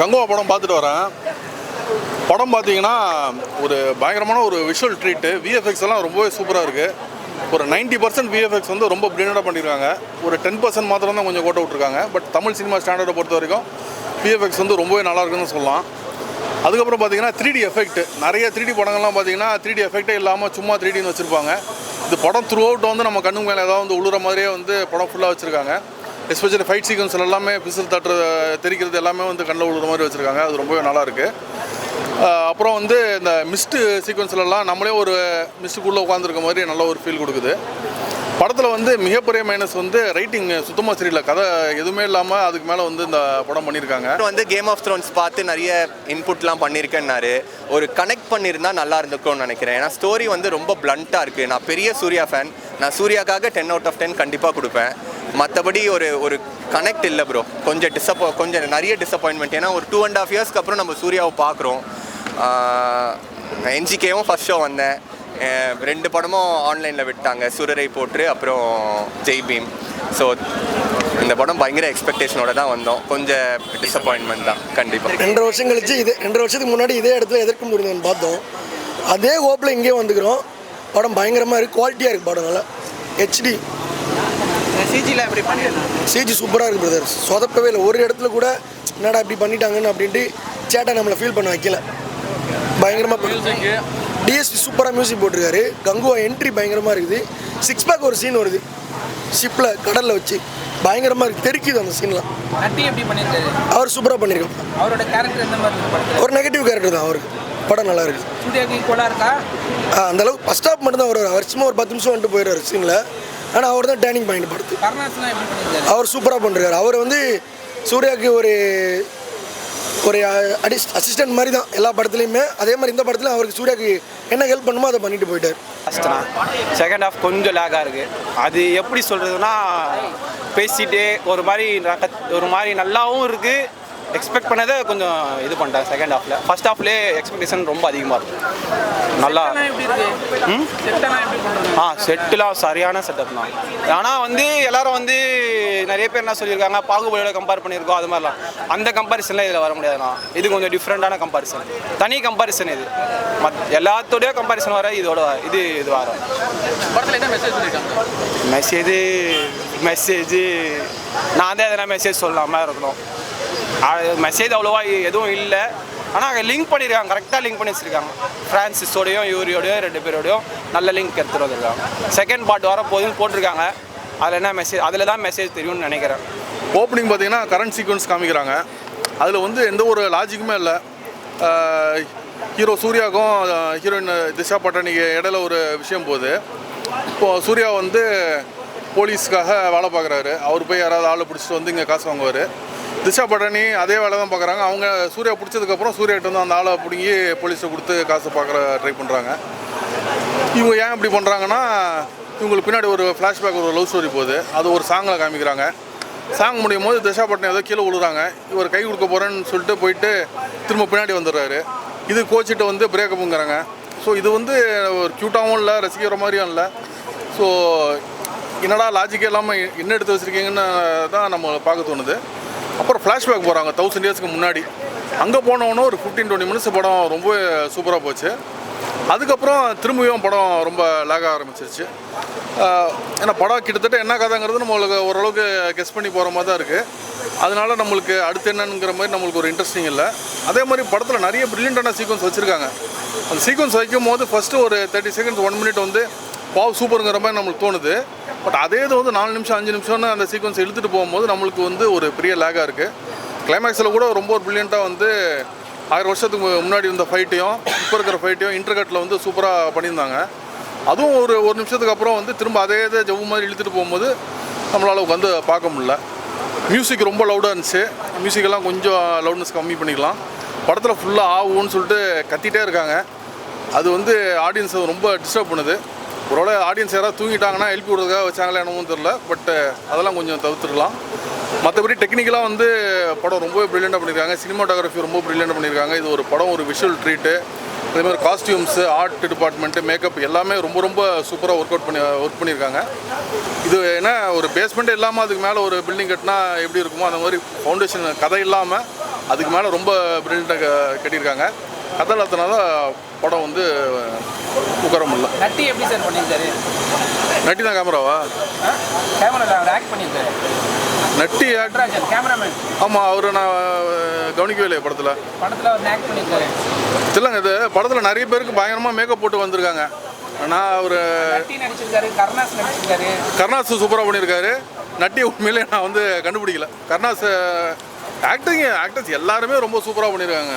கங்குவா படம் பார்த்துட்டு வரேன். படம் பார்த்தீங்கன்னா ஒரு பயங்கரமான ஒரு விஷுவல் ட்ரீட்டு விஎஃப்எக்ஸ் எல்லாம் ரொம்பவே சூப்பராக இருக்குது ஒரு 90% பர்சன்ட் விஎஃப்எக்ஸ் வந்து ரொம்ப பிரில்லியண்டாக பண்ணியிருக்காங்க ஒரு டென் பர்சன்ட் மாத்திரம் தான் கொஞ்சம் கோட்டை விட்ருக்காங்க பட் தமிழ் சினிமா ஸ்டாண்டர்டை பொறுத்த வரைக்கும் விஎஃப்எக்ஸ் வந்து ரொம்பவே நல்லா இருக்குன்னு சொல்லலாம். அதுக்கப்புறம் பார்த்தீங்கன்னா த்ரீ டி எஃபெக்ட் நிறைய த்ரீ டி படங்கள்லாம் பார்த்தீங்கன்னா த்ரீ டி எஃபெக்டே இல்லாமல் சும்மா த்ரீ டின்னு வச்சுருப்பாங்க. இது படம் த்ரூ அவுட் வந்து நம்ம கண்ணுக்கு மேலே ஏதாவது வந்து உழுற மாதிரியே வந்து படம் ஃபுல்லாக வச்சுருக்காங்க. எஸ்பெஷலி ஃபைட் சீக்வன்ஸ் எல்லாமே பிசில் தட்டுற தெரிக்கிறது எல்லாமே வந்து கண்ணில் விழுற மாதிரி வச்சுருக்காங்க. அது ரொம்பவே நல்லாயிருக்கு அப்புறம் வந்து இந்த மிஸ்ட்டு சீக்வன்ஸ்லலாம் நம்மளே ஒரு மிஸ்ட்டுக்குள்ளே உட்காந்துருக்க மாதிரி நல்ல ஒரு ஃபீல் கொடுக்குது. படத்தில் வந்து மிகப்பெரிய மைனஸ் வந்து ரைட்டிங் சுத்தமாக சரியில்லை. கதை எதுவுமே இல்லாமல் அதுக்கு மேலே வந்து இந்த படம் பண்ணியிருக்காங்க வந்து கேம் ஆஃப் த்ரோன்ஸ் பார்த்து நிறைய இன்புட்லாம் பண்ணியிருக்கேன்னாரு ஒரு கனெக்ட் பண்ணியிருந்தா நல்லா இருந்திருக்கும்னு நினைக்கிறேன். ஏன்னா ஸ்டோரி வந்து ரொம்ப பிளண்ட்டாக இருக்குது நான் பெரிய சூர்யா ஃபேன் நான் சூர்யாக்காக டென் அவுட் ஆஃப் டென் கண்டிப்பாக கொடுப்பேன். மற்றபடி ஒரு ஒரு கனெக்ட் இல்லை ப்ரோ கொஞ்சம் டிசப்போ கொஞ்சம் நிறைய டிசப்பாயின்மெண்ட் ஏன்னா ஒரு டூ அண்ட் ஆஃப் இயர்ஸ்க்கு அப்புறம் நம்ம சூர்யாவை பார்க்குறோம். என்ஜிகேவும் ஃபஸ்ட் ஷோ வந்தேன். ரெண்டு படமும் ஆன்லைனில் விட்டாங்க. சுரரை போட்டு அப்புறம் ஜெய் பீம். ஸோ இந்த படம் பயங்கர எக்ஸ்பெக்டேஷனோட தான் வந்தோம். கொஞ்சம் டிசப்பாயின்மெண்ட் தான் கண்டிப்பாக ரெண்டரை வருஷம் கழிச்சு இது ரெண்டரை வருஷத்துக்கு முன்னாடி இதே இடத்துல எதிர்க்க முடியுதுன்னு பார்த்தோம். அதே ஹோப்பில் இங்கேயே வந்துக்கிறோம். படம் பயங்கரமாக இருக்குது குவாலிட்டியாக இருக்குது படம் நல்லா. ஹெச்டி சிஜியில் எப்படி பண்ணியிருந்தாங்க சிஜி சூப்பராக இருக்குது பிரதர் சொதப்பவே இல்லை. ஒரு இடத்துல கூட என்னடா இப்படி பண்ணிட்டாங்கன்னு அப்படின்ட்டு சேட்டை நம்மளை ஃபீல் பண்ண வைக்கல. பயங்கரமாக டிஎஸ்பி சூப்பராக மியூசிக் போட்டிருக்காரு. கங்குவா என்ட்ரி பயங்கரமாக இருக்குது. சிக்ஸ் பேக் ஒரு சீன் வருது. ஷிப்பில் கடலில் வச்சு. பயங்கரமாக இருக்குது தெரிக்குது அந்த சீன்லாம் அவர் சூப்பராக பண்ணியிருக்காரு அவரோட கேரக்டர் எந்த மாதிரி ஒரு நெகட்டிவ் கேரக்டர் தான் அவருக்கு. படம் நல்லா இருக்குது அந்த அளவுக்கு ஃபஸ்ட் ஸ்டாப் மட்டும் தான் வருவார். அவர் சும்மா ஒரு பத்து நிமிஷம் வந்துட்டு போயிடுறாரு சீனில் ஆனால் அவர் தான் டேர்னிங் பாயிண்ட் படுத்து. அவர் சூப்பராக பண்ணுறாரு அவர் வந்து சூர்யாவுக்கு ஒரு ஒரு அடி அசிஸ்டன்ட் மாதிரி தான் எல்லா படத்துலையுமே. அதே மாதிரி இந்த படத்துலையும் அவருக்கு சூர்யாவுக்கு என்ன ஹெல்ப் பண்ணுமோ அதை பண்ணிட்டு போயிட்டார். ஃபஸ்ட் தான் செகண்ட் ஹாஃப் கொஞ்சம் லேக்காக இருக்குது அது எப்படி சொல்கிறதுனா பேசிட்டு ஒரு மாதிரி ஒரு மாதிரி நல்லாவும் இருக்குது எக்ஸ்பெக்ட் பண்ணதை கொஞ்சம் இது பண்ணிட்டேன் செகண்ட் ஹாஃபில் ஃபர்ஸ்ட் ஹாஃப்லேயே எக்ஸ்பெக்டேஷன் ரொம்ப அதிகமாக இருக்கும் நல்லா ஆ செட்டுலாம் சரியான செட்டப் தான். ஆனால் வந்து எல்லாரும் வந்து நிறைய பேர் என்ன சொல்லியிருக்காங்க பாகுபலியோட கம்பேர் பண்ணியிருக்கோம் அது மாதிரிலாம். அந்த கம்பாரிசன்லாம் இதில் வர முடியாதுண்ணா இது கொஞ்சம் டிஃப்ரெண்ட்டான கம்பாரிசன் தனி கம்பாரிசன் இது. மத் எல்லாத்தோடய கம்பாரிசன் வர இதோட இது இது சொல்லியிருக்காங்க? மெசேஜ் மெசேஜ் நான் தான் எதனா மெசேஜ் சொல்லாமல் இருக்கணும். மெசேஜ் அவ்வளோவா எதுவும் இல்லை. ஆனால் அங்கே லிங்க் பண்ணியிருக்காங்க கரெக்டாக லிங்க் பண்ணி வச்சுருக்காங்க ஃப்ரான்சிஸோடையும் யூரியோடையும் ரெண்டு பேரோடையும் நல்ல லிங்க் எடுத்துகிட்டு வந்திருக்காங்க. செகண்ட் பார்ட் வர போதுன்னு போட்டிருக்காங்க. அதில் என்ன மெசேஜ் அதில் தான் மெசேஜ் தெரியும்னு நினைக்கிறேன். ஓப்பனிங் பார்த்தீங்கன்னா கரண்ட் சீக்வன்ஸ் காமிக்கிறாங்க. அதில் வந்து எந்த ஒரு லாஜிக்குமே இல்லை. ஹீரோ சூர்யாவுக்கும் ஹீரோயின் திஷா பட்டானிக்கு இடையில ஒரு விஷயம் போகுது. இப்போது சூர்யா வந்து போலீஸ்க்காக வேலை பார்க்குறாரு. அவர் போய் யாராவது ஆளை பிடிச்சிட்டு வந்து இங்கே காசு வாங்குவார். திஷா படனி அதே வேலை தான் பார்க்குறாங்க. அவங்க சூர்யா பிடிச்சதுக்கப்புறம் சூர்யாட்ட வந்து அந்த ஆளை பிடுங்கி போலீஸை கொடுத்து காசு பார்க்குற ட்ரை பண்ணுறாங்க இவங்க ஏன் இப்படி பண்ணுறாங்கன்னா இவங்களுக்கு பின்னாடி ஒரு ஃப்ளாஷ்பேக் ஒரு லவ் ஸ்டோரி போகுது. அது ஒரு சாங்கில் காமிக்கிறாங்க. சாங் முடியும் போது திஷா பட்டன் ஏதோ கீழே விழுறாங்க. இவர் கை கொடுக்க போகிறேன்னு சொல்லிட்டு போயிட்டு திரும்ப பின்னாடி வந்துடுறாரு. இது கோச்சிட்டு வந்து பிரேக்கப்புங்கிறாங்க ஸோ இது வந்து ஒரு க்யூட்டாகவும் இல்லை ரசிக்கிற மாதிரியும் இல்லை. ஸோ என்னடா லாஜிக்கே இல்லாமல் என்ன எடுத்து வச்சுருக்கீங்கன்னு தான் நம்ம பார்க்க தோணுது. அப்புறம் ஃப்ளாஷ்பேக் போகிறாங்க தௌசண்ட் இயர்ஸ்க்கு முன்னாடி. அங்கே போனவொன்னே ஒரு ஃபிஃப்டீன் டுவெண்ட்டி மினிட்ஸ் படம் ரொம்ப சூப்பராக போச்சு. அதுக்கப்புறம் திரும்பியும் படம் ரொம்ப லேக் ஆரம்பிச்சிருச்சு. ஏன்னா படம் கிட்டத்தட்ட என்ன கதைங்கிறது நம்மளுக்கு ஓரளவுக்கு கெஸ் பண்ணி போகிற மாதிரி தான் இருக்குது அதனால நம்மளுக்கு அடுத்து என்னங்கிற மாதிரி நம்மளுக்கு ஒரு இன்ட்ரெஸ்டிங் இல்லை. அதே மாதிரி படத்தில் நிறைய ப்ரில்லியண்டான சீக்வன்ஸ் வச்சுருக்காங்க. அந்த சீக்வன்ஸ் வைக்கும் போது ஃபஸ்ட்டு ஒரு தேர்ட்டி செகண்ட்ஸ் ஒன் மினிட் வந்து பாவ் சூப்பருங்கிற மாதிரி நம்மளுக்கு தோணுது. பட் அதே இது வந்து நாலு நிமிஷம் அஞ்சு நிமிஷம்னு அந்த சீக்வன்ஸ் இழுத்துட்டு போகும்போது நம்மளுக்கு வந்து ஒரு பெரிய லேகாக இருக்குது கிளைமேக்ஸில் கூட ரொம்ப ஒரு ப்ரில்லியண்ட்டாக வந்து ஆயிரம் வருஷத்துக்கு முன்னாடி இருந்த ஃபைட்டையும் இப்போ இருக்கிற ஃபைட்டையும் இன்டர்கட்டில் வந்து சூப்பராக பண்ணியிருந்தாங்க. அதுவும் ஒரு ஒரு நிமிஷத்துக்கு அப்புறம் வந்து திரும்ப அதே இதை ஜவ்வு மாதிரி இழுத்துட்டு போகும்போது நம்மளால் வந்து பார்க்க முடியல. மியூசிக் ரொம்ப லவுடாக இருந்துச்சு. மியூசிக்கெல்லாம் கொஞ்சம் லவுட்னஸ் கம்மி பண்ணிக்கலாம். படத்தில் ஃபுல்லாக ஆகும்னு சொல்லிட்டு கத்திகிட்டே இருக்காங்க. அது வந்து ஆடியன்ஸை ரொம்ப டிஸ்டர்ப் பண்ணுது. ஒருவேளை ஆடியன்ஸ் யாராவது தூங்கிட்டாங்கன்னா எழுப்பி விடுறதுக்காக வச்சாங்களா என்னமோ தெரில பட் uh, அதெல்லாம் கொஞ்சம் தவிர்த்துக்கலாம் மற்றபடி டெக்னிக்கலாக வந்து படம் ரொம்பவே ப்ரில்லியண்டாக பண்ணியிருக்காங்க. சினிமாட்டோகிராஃபி ரொம்ப ப்ரில்லியண்டாக பண்ணியிருக்காங்க. இது ஒரு படம் ஒரு விஷுவல் ட்ரீட்டு அதே மாதிரி காஸ்டியூம்ஸு ஆர்ட் டிபார்ட்மெண்ட்டு மேக்கப் எல்லாமே ரொம்ப ரொம்ப சூப்பராக ஒர்க் அவுட் பண்ணி ஒர்க் பண்ணியிருக்காங்க. இது என்ன ஒரு பேஸ்மெண்ட் இல்லாமல் அதுக்கு மேலே ஒரு பில்டிங் கட்டினா எப்படி இருக்குமோ அந்த மாதிரி ஃபவுண்டேஷன் கதை இல்லாமல் அதுக்கு மேலே ரொம்ப பிரில்லியண்ட்டாக கட்டியிருக்காங்க. கதாலத்தனால படம் வந்து உட்கார முடியல நட்டி எப்படி சார் பண்ணியிருக்காரு? நட்டி தான் கேமராவா கேமரா அவர் ஆக்ட் பண்ணியிருக்காரு. நட்டி ஆக்டர் நடராஜன் கேமராமேன் ஆமாம் அவரை நான் கவனிக்கவே இல்லையே படத்தில். படத்தில் அவர் ஆக்ட் பண்ணியிருக்காரு. இல்லைங்க இது படத்தில் நிறைய பேருக்கு பயங்கரமாக மேக்கப் போட்டு வந்திருக்காங்க. நான் அவர் நடிச்சிருக்காரு கருணாஸ் நடிச்சிருக்காரு. கருணாஸ் சூப்பராக பண்ணியிருக்காரு. நட்டி உண்மையிலே நான் வந்து கண்டுபிடிக்கல. கருணாஸ் ஆக்டிங் ஆக்டர்ஸ் எல்லாருமே ரொம்ப சூப்பராக பண்ணியிருக்காங்க.